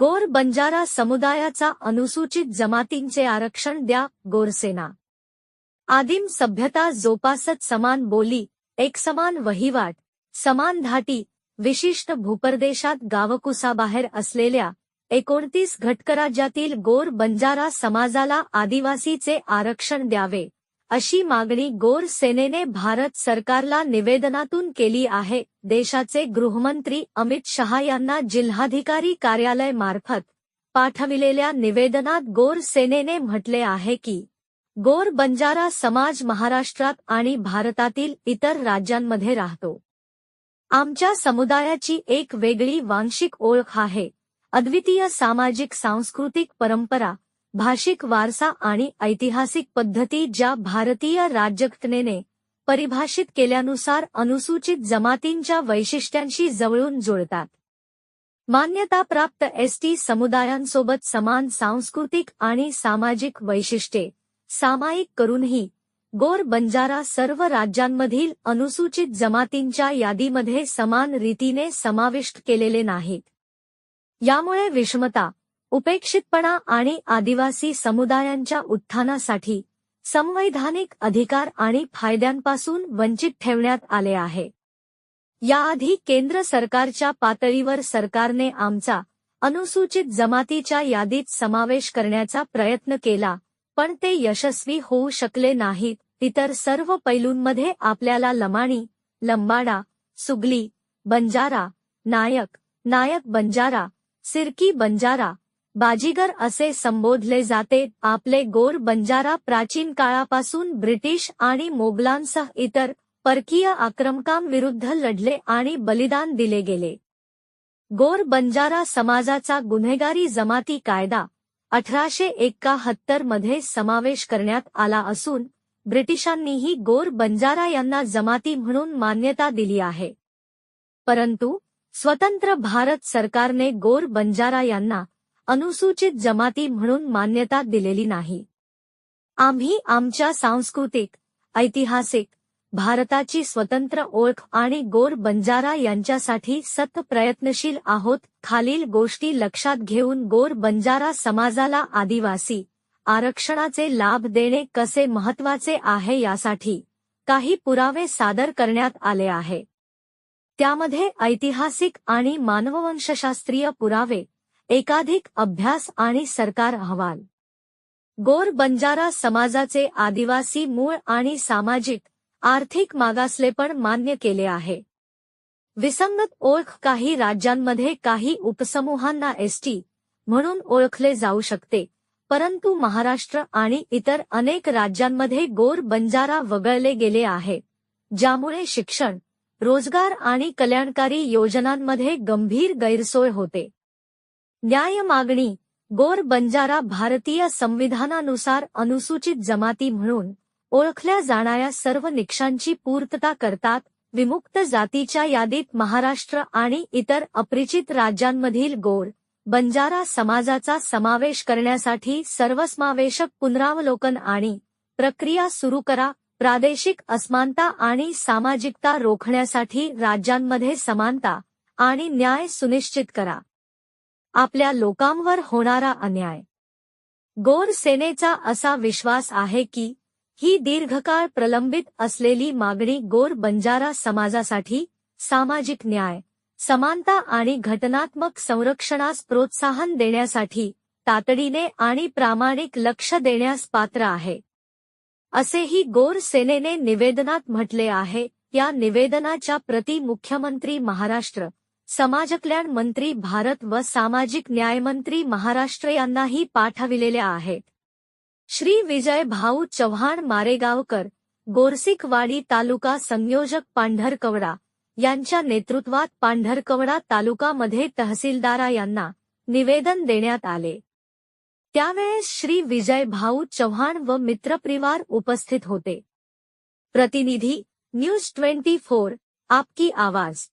गोर बंजारा समुदायाचा अनुसूचित जमातींचे आरक्षण द्या गोरसेना. आदिम सभ्यता जोपासत समान बोली एकसमान वहिवाट समान धाटी विशिष्ट भूप्रदेशात गावकुसाबाहेर असलेल्या एकोणतीस घटकराज्यातील गोर बंजारा समाजाला आदिवासीचे आरक्षण द्यावे. अशी मागणी गोर सेनेने भारत सरकारला निवेदनातून केली आहे. देशाचे गृहमंत्री अमित शहा यांना जिल्हाधिकारी कार्यालय मार्फत पाठविलेल्या निवेदनात गोर सेनेने म्हटले आहे की गोर बंजारा समाज महाराष्ट्रात आणि भारतातील इतर राज्यांमध्ये राहतो. आमच्या समुदायाची एक वेगळी वांशिक ओळख आहे. अद्वितीय सामाजिक सांस्कृतिक परंपरा भाषिक वारसा आणि ऐतिहासिक पद्धती ज्या भारतीय राज्यघटनेने परिभाषित केल्यानुसार अनुसूचित जमातींच्या वैशिष्ट्यांशी जवळून जुळतात. मान्यताप्राप्त एसटी समुदायांसोबत समान सांस्कृतिक आणि सामाजिक वैशिष्ट्ये सामायिक करूनही गोर बंजारा सर्व राज्यांमधील अनुसूचित जमातींच्या यादीमध्ये समान रीतीने समाविष्ट केलेले नाहीत. यामुळे विषमता उपेक्षितपणा आणि आदिवासी समुदायांच्या उत्थानासाठी संवैधानिक अधिकार आणि फायद्यांपासून वंचित ठेवण्यात आले आहे. याआधी केंद्र सरकारच्या पातळीवर सरकारने आमचा अनुसूचित जमातीच्या यादीत समावेश करण्याचा प्रयत्न केला पण ते यशस्वी होऊ शकले नाहीत. इतर सर्व पैलूंमध्ये आपल्याला लमाणी लंबाडा सुगली बंजारा नायक नायक बंजारा सिरकी बंजारा बाजीगर असे संबोधले जाते. आपले गोर बंजारा प्राचीन काळापासून ब्रिटिश आणि मोगलांसह इतर परकीय आक्रमकांविरुद्ध लढले आणि बलिदान दिले गेले. गोर बंजारा समाजाचा गुन्हेगारी जमाती कायदा अठराशे एक्काहत्तरमध्ये समावेश करण्यात आला असून ब्रिटिशांनीही गोर बंजारा यांना जमाती म्हणून मान्यता दिली आहे. परंतु स्वतंत्र भारत सरकारने गोर बंजारा यांना अनुसूचित जमाती म्हणून मान्यता दिलेली नाही. आम्ही आमच्या सांस्कृतिक ऐतिहासिक भारताची स्वतंत्र ओळख आणि गोर बंजारा यांच्यासाठी सत प्रयत्नशील आहोत खालील गोष्टी लक्षात घेऊन गोर बंजारा समाजाला आदिवासी आरक्षणाचे लाभ देणे कसे महत्त्वाचे आहे यासाठी काही पुरावे सादर करण्यात आले आहे. त्यामध्ये ऐतिहासिक आणि मानववंशशास्त्रीय पुरावे एकाधिक अभ्यास आणि सरकार अहवाल. गोर बंजारा समाजाचे आदिवासी मूळ आणि सामाजिक आर्थिक मागासलेपण मान्य केले आहे. विसंगत ओळख काही राज्यांमध्ये काही उपसमूहांना एसटी म्हणून ओळखले जाऊ शकते परंतु महाराष्ट्र आणि इतर अनेक राज्यांमध्ये गोर बंजारा वगळले गेले आहे ज्यामुळे शिक्षण रोजगार आणि कल्याणकारी योजनांमध्ये गंभीर गैरसोय होते. न्याय मागणी गोर बंजारा भारतीय संविधानानुसार अनुसूचित जमाती म्हणून ओळखल्या जाणाऱ्या सर्व निकषांची पूर्तता करतात विमुक्त जातीच्या यादीत महाराष्ट्र आणि इतर अपरिचित राज्यांमधील गोर बंजारा समाजाचा समावेश करण्यासाठी सर्वसमावेशक पुनरावलोकन आणि प्रक्रिया सुरू करा प्रादेशिक असमानता आणि सामाजिकता रोखण्यासाठी राज्यांमध्ये समानता आणि न्याय सुनिश्चित करा. आपल्या लोकांवर होणारा अन्याय. गोर सेनेचा असा विश्वास आहे की ही दीर्घकाळ प्रलंबित असलेली मागणी गोर बंजारा समाजासाठी सामाजिक न्याय समानता आणि घटनात्मक संरक्षणास प्रोत्साहन देण्यासाठी तातडीने आणि प्रामाणिक लक्ष देण्यास पात्र आहे. असेही गोर सेनेने निवेदनात म्हटले आहे या निवेदनाच्या प्रति मुख्यमंत्री महाराष्ट्र समाजकल्याण मंत्री भारत व सामाजिक न्यायमंत्री महाराष्ट्र यांनाही पाठविलेल्या आहेत. श्री विजय भाऊ चव्हाण मारेगावकर गोरसिकवाडी तालुका संयोजक पांढरकवडा यांच्या नेतृत्वात पांढरकवडा तालुकामध्ये तहसीलदारा यांना निवेदन देण्यात आले. त्यावेळेस श्री विजय भाऊ चव्हाण व मित्रपरिवार उपस्थित होते. प्रतिनिधी न्यूज ट्वेंटी फोर आपकी आवाज.